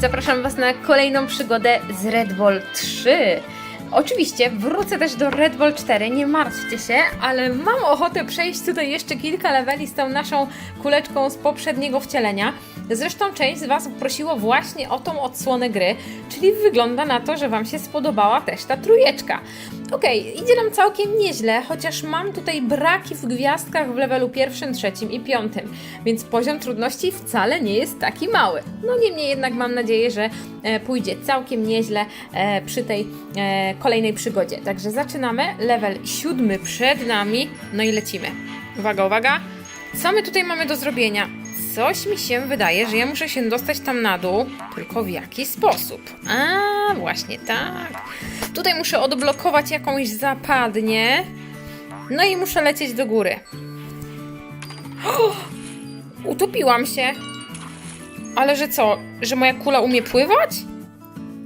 zapraszam Was na kolejną przygodę z Red Bull 3. Oczywiście wrócę też do Red Bull 4, nie martwcie się, ale mam ochotę przejść tutaj jeszcze kilka leveli z tą naszą kuleczką z poprzedniego wcielenia. Zresztą część z Was prosiło właśnie o tą odsłonę gry, czyli wygląda na to, że Wam się spodobała też ta trójeczka. Okej, idzie nam całkiem nieźle, chociaż mam tutaj braki w gwiazdkach w levelu pierwszym, trzecim i piątym, więc poziom trudności wcale nie jest taki mały. No niemniej jednak mam nadzieję, że e, pójdzie całkiem nieźle e, przy tej e, kolejnej przygodzie. Także zaczynamy, level siódmy przed nami, no i lecimy. Uwaga, uwaga. Co my tutaj mamy do zrobienia? Coś mi się wydaje, że ja muszę się dostać tam na dół, tylko w jaki sposób? A, właśnie tak. Tutaj muszę odblokować jakąś zapadnię. No i muszę lecieć do góry. O! Utopiłam się. Ale że co? Że moja kula umie pływać?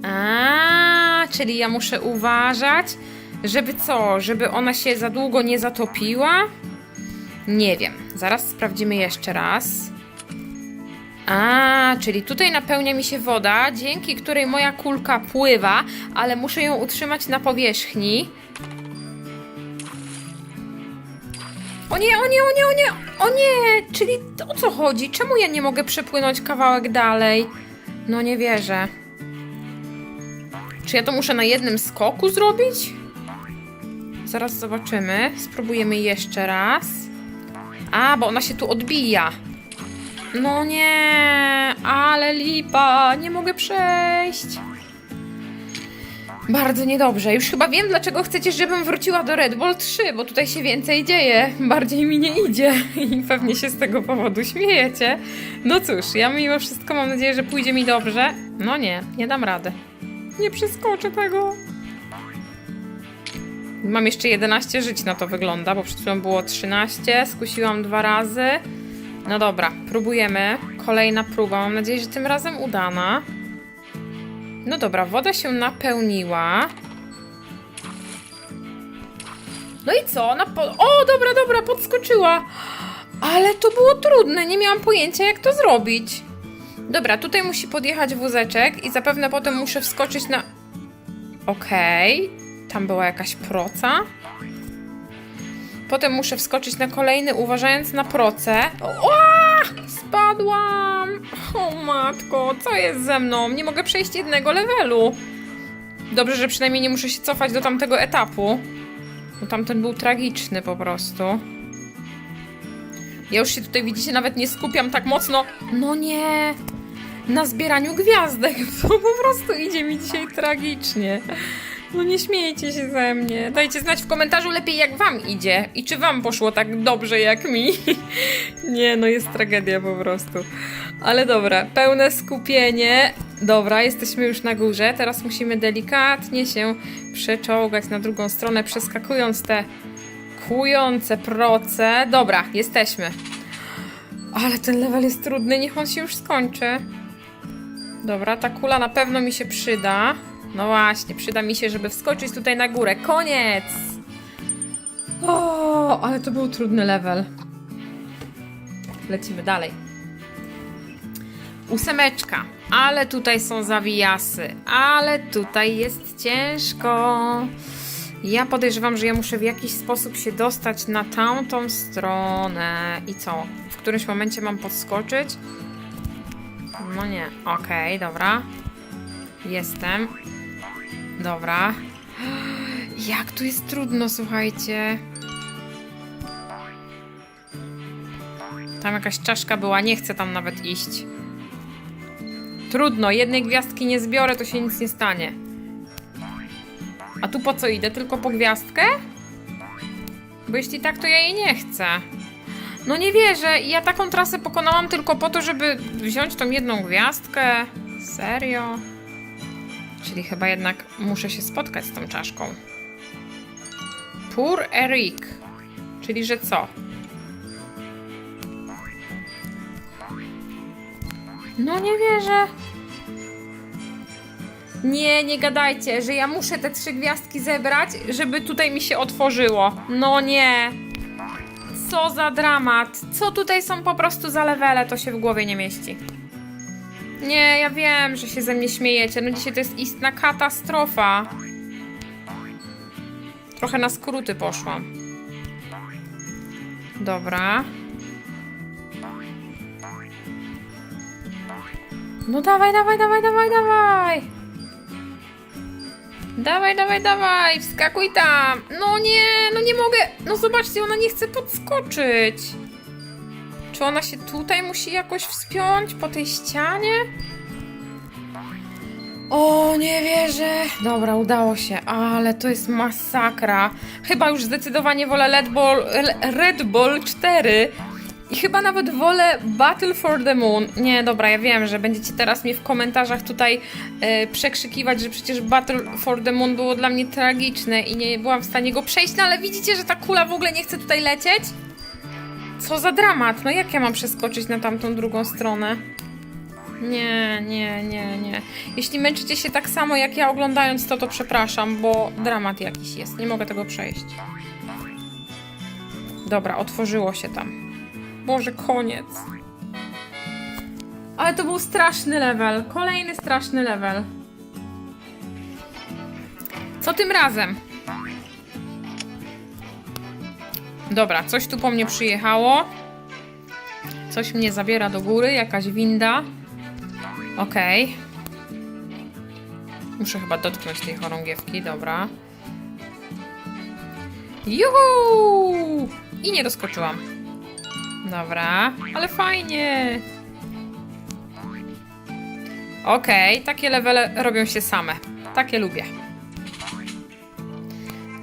A, czyli ja muszę uważać, żeby co? Żeby ona się za długo nie zatopiła? Nie wiem. Zaraz sprawdzimy jeszcze raz. A, czyli tutaj napełnia mi się woda, dzięki której moja kulka pływa, ale muszę ją utrzymać na powierzchni. O nie, o nie, o nie, o nie, o nie! Czyli o co chodzi? Czemu ja nie mogę przepłynąć kawałek dalej? No nie wierzę. Czy ja to muszę na jednym skoku zrobić? Zaraz zobaczymy. Spróbujemy jeszcze raz. A, bo ona się tu odbija. No nie, ale lipa, nie mogę przejść. Bardzo niedobrze. Już chyba wiem, dlaczego chcecie, żebym wróciła do Red Bull 3, bo tutaj się więcej dzieje. Bardziej mi nie idzie i pewnie się z tego powodu śmiejecie. No cóż, ja mimo wszystko mam nadzieję, że pójdzie mi dobrze. No nie, nie dam rady. Nie przeskoczę tego. Mam jeszcze 11 żyć na to wygląda, bo przed chwilą było 13, skusiłam dwa razy. No dobra, próbujemy. Kolejna próba. Mam nadzieję, że tym razem udana. No dobra, woda się napełniła. No i co? Ona po... O, dobra, dobra, podskoczyła. Ale to było trudne, nie miałam pojęcia, jak to zrobić. Dobra, tutaj musi podjechać wózeczek i zapewne potem muszę wskoczyć na... Okej, tam była jakaś proca. Potem muszę wskoczyć na kolejny, uważając na proce. O, spadłam! O matko, co jest ze mną? Nie mogę przejść jednego levelu. Dobrze, że przynajmniej nie muszę się cofać do tamtego etapu. Bo tamten był tragiczny po prostu. Ja już się tutaj, widzicie, nawet nie skupiam tak mocno. No nie! Na zbieraniu gwiazdek. To po prostu idzie mi dzisiaj tragicznie. No nie śmiejcie się ze mnie. Dajcie znać w komentarzu lepiej jak wam idzie i czy wam poszło tak dobrze jak mi. nie, no jest tragedia po prostu. Ale dobra, pełne skupienie. Dobra, jesteśmy już na górze. Teraz musimy delikatnie się przeczołgać na drugą stronę, przeskakując te kujące proce. Dobra, jesteśmy. Ale ten level jest trudny, niech on się już skończy. Dobra, ta kula na pewno mi się przyda. No właśnie, przyda mi się, żeby wskoczyć tutaj na górę. Koniec! O, ale to był trudny level. Lecimy dalej. Ósemeczka. Ale tutaj są zawijasy. Ale tutaj jest ciężko. Ja podejrzewam, że ja muszę w jakiś sposób się dostać na tamtą stronę. I co? W którymś momencie mam podskoczyć? No nie. Okej, dobra. Jestem. Dobra. Jak tu jest trudno, słuchajcie. Tam jakaś czaszka była, nie chcę tam nawet iść. Trudno, jednej gwiazdki nie zbiorę, to się nic nie stanie. A tu po co idę? Tylko po gwiazdkę? Bo jeśli tak, to ja jej nie chcę. No nie wierzę, ja taką trasę pokonałam tylko po to, żeby wziąć tą jedną gwiazdkę. Serio? Czyli chyba jednak muszę się spotkać z tą czaszką. Pour Eric. Czyli że co? No nie wierzę. Nie, nie gadajcie, że ja muszę te trzy gwiazdki zebrać, żeby tutaj mi się otworzyło. No nie. Co za dramat. Co tutaj są po prostu za levele, to się w głowie nie mieści. Nie, ja wiem, że się ze mnie śmiejecie. No dzisiaj to jest istna katastrofa. Trochę na skróty poszłam. Dobra. No dawaj, dawaj, dawaj, dawaj, dawaj. Dawaj, dawaj, dawaj, wskakuj tam. No nie, no nie mogę. No zobaczcie, ona nie chce podskoczyć. Czy ona się tutaj musi jakoś wspiąć po tej ścianie? O, nie wierzę. Dobra, udało się, ale to jest masakra. Chyba już zdecydowanie wolę Red Bull, Red Bull 4 i chyba nawet wolę Battle for the Moon. Nie, dobra, ja wiem, że będziecie teraz mnie w komentarzach tutaj e, przekrzykiwać, że przecież Battle for the Moon było dla mnie tragiczne i nie byłam w stanie go przejść, no ale widzicie, że ta kula w ogóle nie chce tutaj lecieć? Co za dramat, no jak ja mam przeskoczyć na tamtą drugą stronę? Nie, nie, nie, nie. Jeśli męczycie się tak samo jak ja oglądając to, to przepraszam, bo dramat jakiś jest. Nie mogę tego przejść. Dobra, otworzyło się tam. Boże, koniec. Ale to był straszny level. Kolejny straszny level. Co tym razem? Dobra, coś tu po mnie przyjechało. Coś mnie zabiera do góry, jakaś winda. Okej. Muszę chyba dotknąć tej chorągiewki, dobra. Juhu! I nie doskoczyłam. Dobra, ale fajnie. Okej, takie levele robią się same. Takie lubię.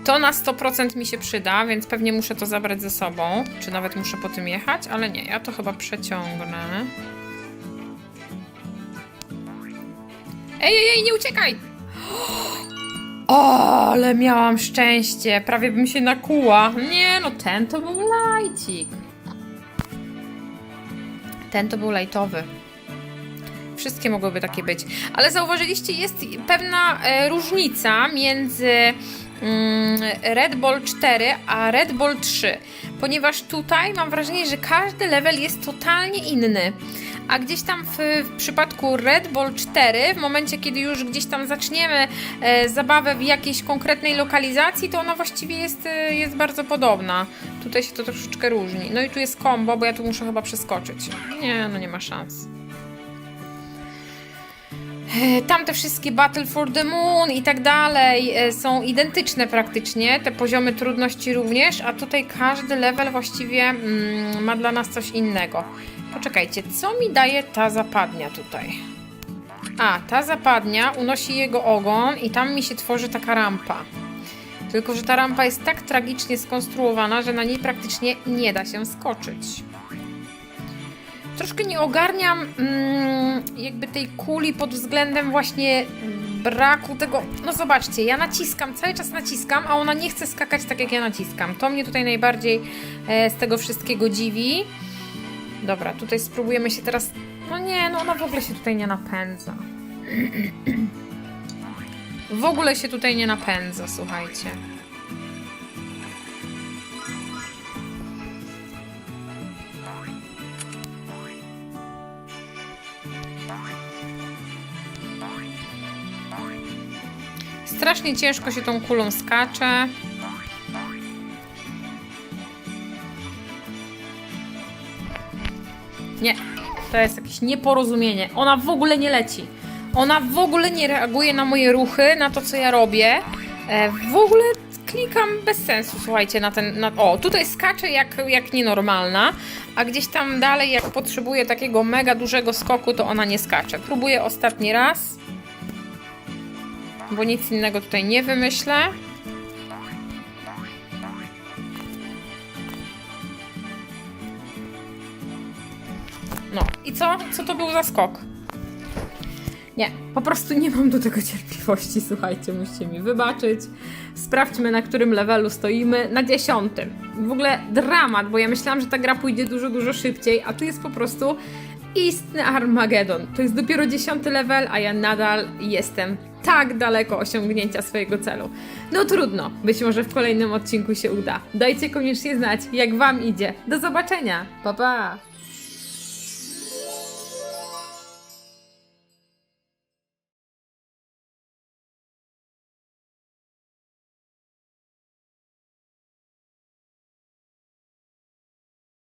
To na 100% mi się przyda, więc pewnie muszę to zabrać ze sobą. Czy nawet muszę po tym jechać? Ale nie, ja to chyba przeciągnę. Ej, ej, ej, nie uciekaj! O, ale miałam szczęście. Prawie bym się nakuła. Nie, no ten to był lajcik. Ten to był lajtowy. Wszystkie mogłyby takie być. Ale zauważyliście, jest pewna e, różnica między Red Bull 4 a Red Bull 3. Ponieważ tutaj mam wrażenie, że każdy level jest totalnie inny. A gdzieś tam w, w przypadku Red Bull 4, w momencie kiedy już gdzieś tam zaczniemy e, zabawę w jakiejś konkretnej lokalizacji, to ona właściwie jest, e, jest bardzo podobna. Tutaj się to troszeczkę różni. No i tu jest combo, bo ja tu muszę chyba przeskoczyć. Nie, no nie ma szans. E, Tamte wszystkie Battle for the Moon i tak dalej e, są identyczne praktycznie, te poziomy trudności również, a tutaj każdy level właściwie mm, ma dla nas coś innego. Poczekajcie, co mi daje ta zapadnia tutaj? A, ta zapadnia unosi jego ogon i tam mi się tworzy taka rampa. Tylko, że ta rampa jest tak tragicznie skonstruowana, że na niej praktycznie nie da się skoczyć. Troszkę nie ogarniam mm, jakby tej kuli pod względem właśnie braku tego. No zobaczcie, ja naciskam, cały czas naciskam, a ona nie chce skakać tak jak ja naciskam. To mnie tutaj najbardziej e, z tego wszystkiego dziwi. Dobra, tutaj spróbujemy się teraz. No nie, no ona w ogóle się tutaj nie napędza. W ogóle się tutaj nie napędza, słuchajcie. Strasznie ciężko się tą kulą skacze. Nie, to jest jakieś nieporozumienie. Ona w ogóle nie leci. Ona w ogóle nie reaguje na moje ruchy, na to, co ja robię. E, w ogóle klikam bez sensu, słuchajcie, na ten. Na, o, tutaj skaczę jak, jak nienormalna, a gdzieś tam dalej, jak potrzebuję takiego mega dużego skoku, to ona nie skacze. Próbuję ostatni raz, bo nic innego tutaj nie wymyślę. No i co? Co to był za skok? Nie, po prostu nie mam do tego cierpliwości, słuchajcie, musicie mi wybaczyć. Sprawdźmy, na którym levelu stoimy. Na dziesiątym. W ogóle dramat, bo ja myślałam, że ta gra pójdzie dużo, dużo szybciej, a tu jest po prostu istny Armagedon. To jest dopiero dziesiąty level, a ja nadal jestem tak daleko osiągnięcia swojego celu. No trudno, być może w kolejnym odcinku się uda. Dajcie koniecznie znać, jak Wam idzie. Do zobaczenia, pa pa!